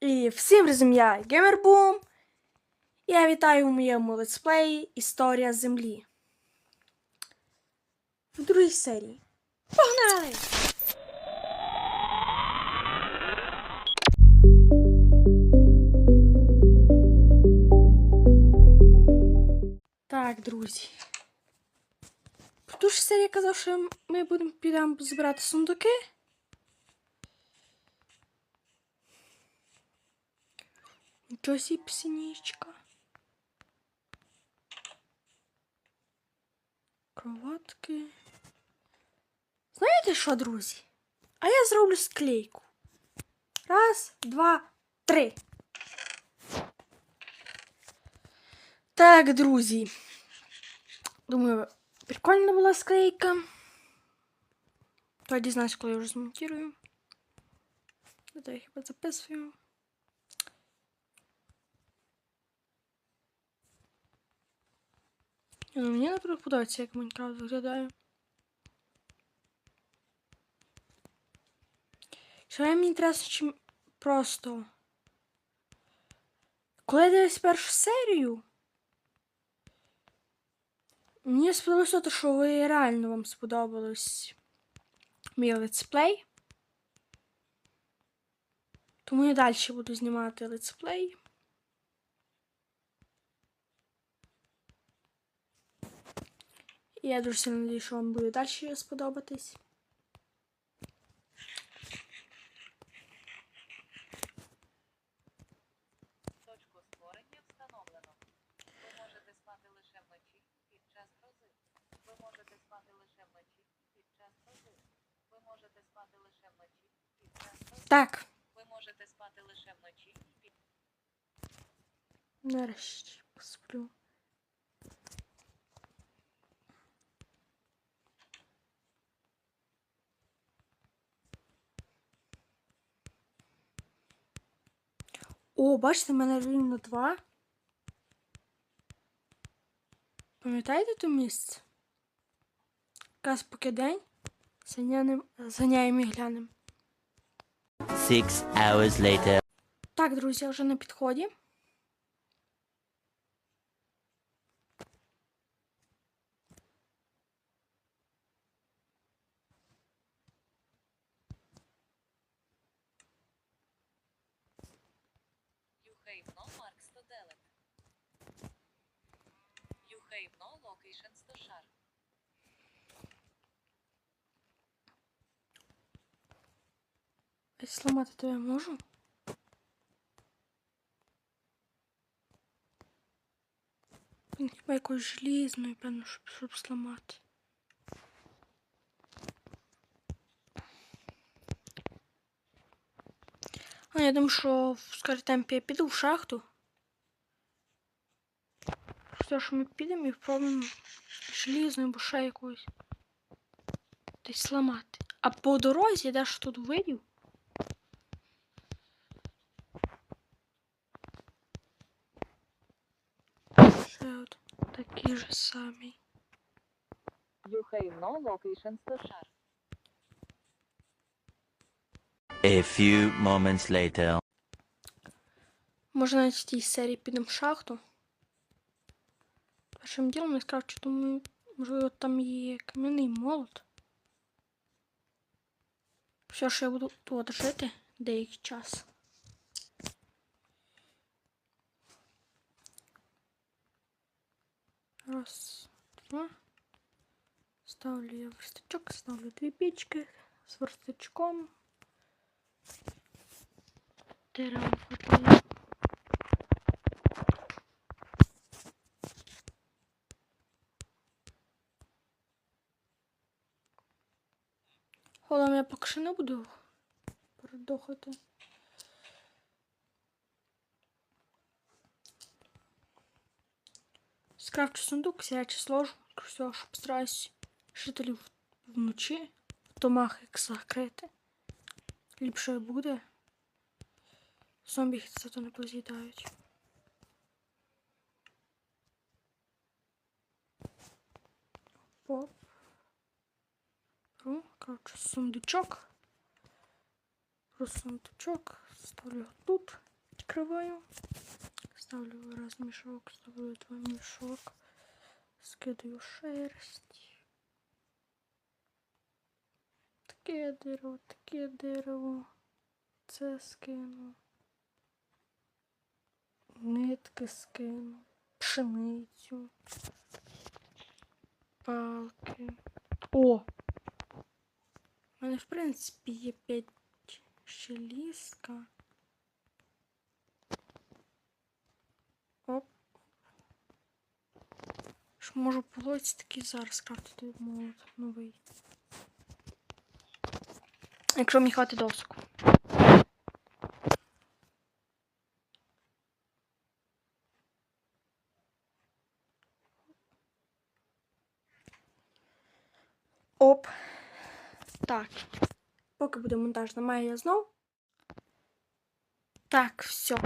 І всім разом я Геймербум. Я вітаю у моєму летсплеї Історія Землі. В другій серії. Погнали! Так, друзі. Ту ж серія казав, що ми будемо підемо збирати сундуки. Нічого сі псинічка. Кроватки. Знаєте що, друзі? А я зроблю склейку. Раз, два, три. Так, друзі. Думаю, прикольна була склейка. Тоді знаєш, коли я вже змонтирую. Это я хіба записую. Ну, мені наприклад подобається, як Майнкрафт виглядає. Що мені інтересно, чим просто. Коли я дивився першу серію, мені сподобалося те, що ви реально вам сподобалось мій летсплей. Тому я далі буду знімати летсплей. І я дуже сильно надію, що вам буде далі сподобатись. Точку створення встановлено. Ви можете спати лише вночі під час грози. Ви можете спати лише вночі під час грози. Ви можете спати лише вночі під час грози. Так, Ви можете спати лише вночі під нарешті посплю. О, бачите, в мене рівно два. Пам'ятаєте то місце? Якраз поки день заняємо, заняємо і глянемо. Six hours later. Так, друзі, я вже на підході. Юхейвно Локейшн Стошар. А Сломати то я можу? Він хіба якоюсь желізною, певно, щоб, щоб зламати. А я думаю, що в скорі темпі я піду в шахту. Все, що ми підемо і спробуємо желізною або ще якоюсь десь зламати. А по дорозі, де ж тут видів? Ще от такий же самий. Юхейвно Локейшн Стошар. A few moments later. Може навіть в тій серії підемо в шахту. Першим ділом я сказав, що думаю, можливо, там є кам'яний молот. Все, що я буду тут жити деякий час. Раз, два. Ставлю я верстачок, ставлю дві пічки з верстачком. Дерево хватає. Голом я поки що не буду передохати. Скрафчу сундук, сядячи сложу, все, що постараюсь жителів вночі в домах як закрити. Ліпше буде. Зомбі їх зато не поз'їдають. Поп. Беру, коротше, сундучок. Беру сундучок, ставлю тут. відкриваю. Ставлю раз мішок, ставлю два мішок. Скидаю шерсть. Таке дерево, таке дерево. Це скину. Нитки скину. Пшеницю. Палки. О! У мене, в принципі, є 5 щеліска. Оп. Ж можу полоці такий зараз крафтити молот новий. Якщо мені хватить доску. Оп. Так. Поки буде монтаж, знімаю я знов. Так, все.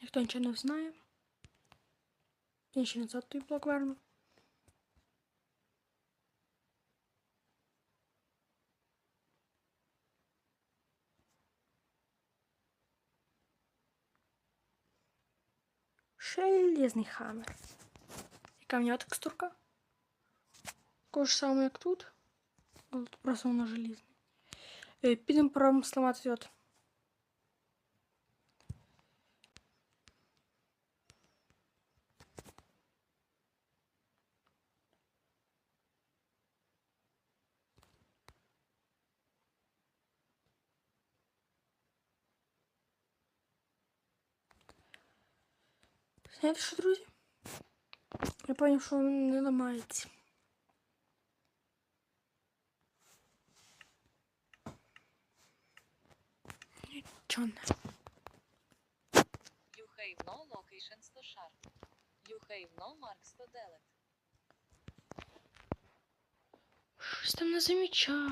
Ніхто нічого не знає. Я ще назад той блок верну. Железний хаммер. Яка в нього текстурка? Такого ж самого, як тут. Але тут просто воно желізне. Е, Підемо пробуємо сламати от. Знаєте що, друзі? Я поняв, що він не ламається. Нічого не. You have no locations to share. You have no marks to delete. Щось там не замічаю.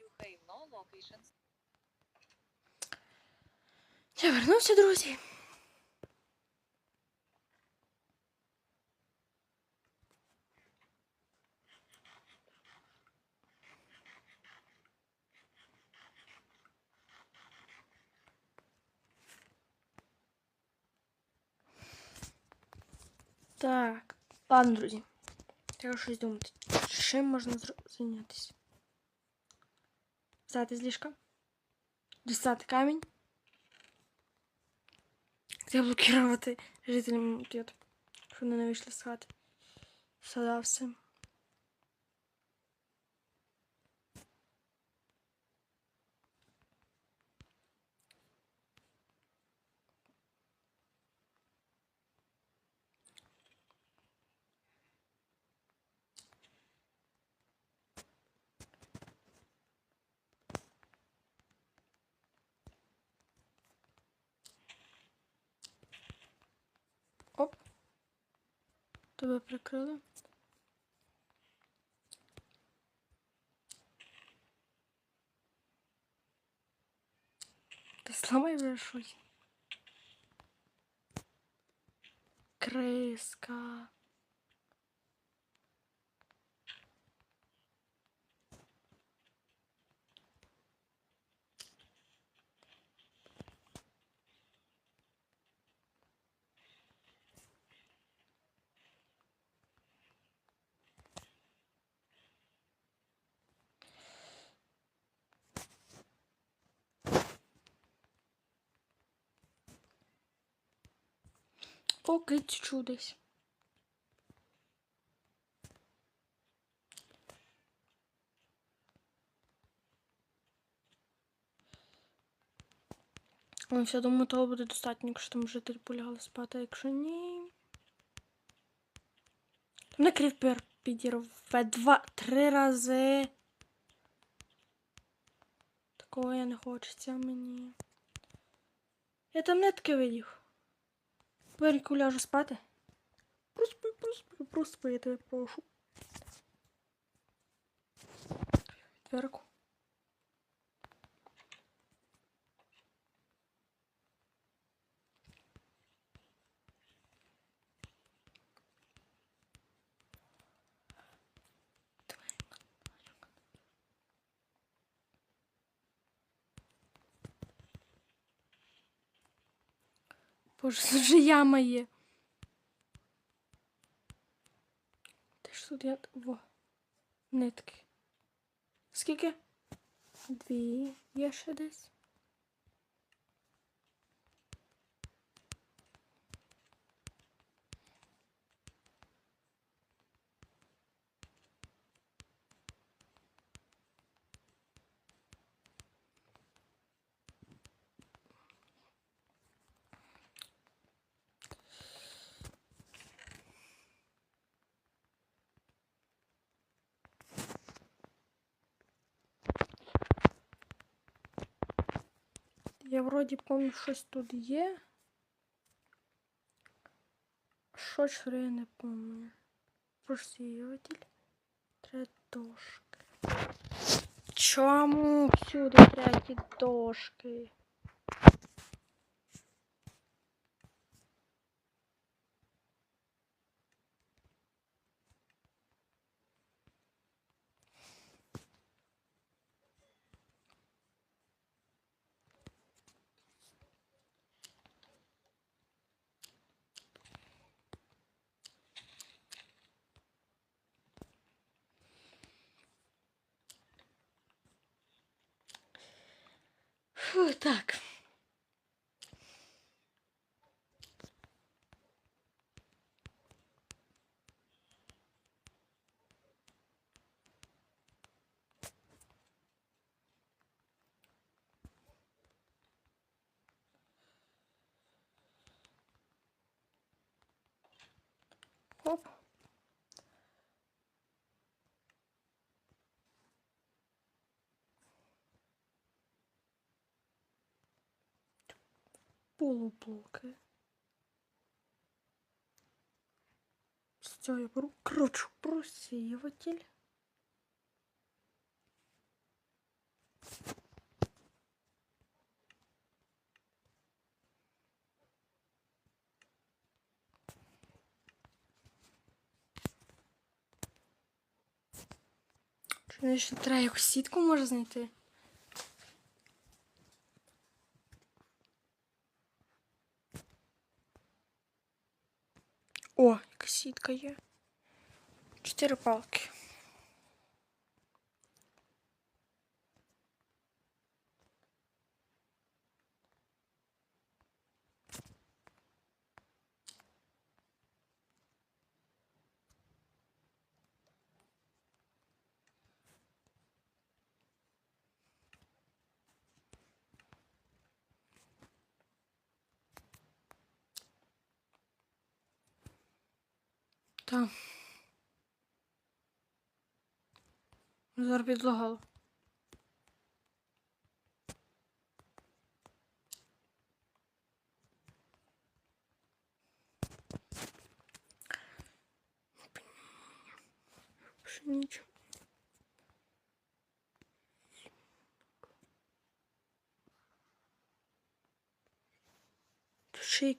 You have no locations. Я вернувся, друзі. Так, ладно, друзі. Треба щось думати. Чим можна зро- зайнятися? Взяти з ліжка. Дістати камінь. Заблокувати жителям вони не вийшли з хати. Сюди все. Оп. Тебе прикрили. Ти сламай вже. Криска. О, кицю десь. Ой, все, думаю, того буде достатньо, якщо там житель полягали спати, якщо ні. Там не кріпер підірве два-три рази. Такого я не хочеться мені. Я там не таке видів. Веріку ляжу спати. Проспи, проспи, проспи, я тебе прошу. Верку. Боже, тут же яма є. Де ж тут я. Во. Нитки. Скільки? Дві. Є ще десь. Я вроді помню, щось тут є. Що ж я не пам'ятаю. Просіюватель. Три дошки. Чому всюди треті дошки? Фу, так. Оп. полублоки. З цього я беру кручу просіюватель. Чи мені ще треба якусь сітку може знайти? О, яка сітка є. Чотири палки. Так. Зараз підлагало. Нічого. Ще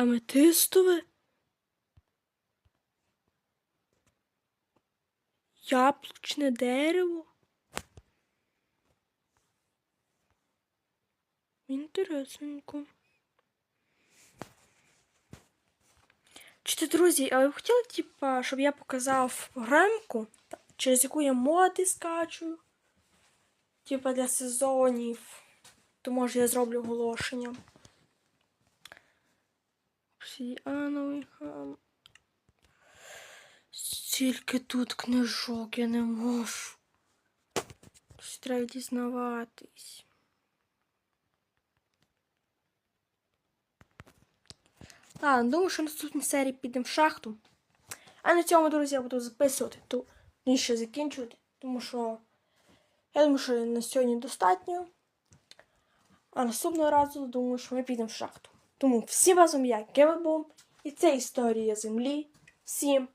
Аметистове? Яблучне дерево? Інтересненько. Чи друзі, а ви б хотіли, типа, щоб я показав програмку, через яку я моди скачую? Типа для сезонів. То може я зроблю оголошення. Обсидіановий хам. Стільки тут книжок я не можу. Щось Треба дізнаватись. Ладно, думаю, що в наступній серії підемо в шахту. А на цьому, друзі, я буду записувати ту ніше закінчувати, тому що я думаю, що на сьогодні достатньо. А наступного разу думаю, що ми підемо в шахту. Тому всім разом я, Гевебум, і це історія землі. Всім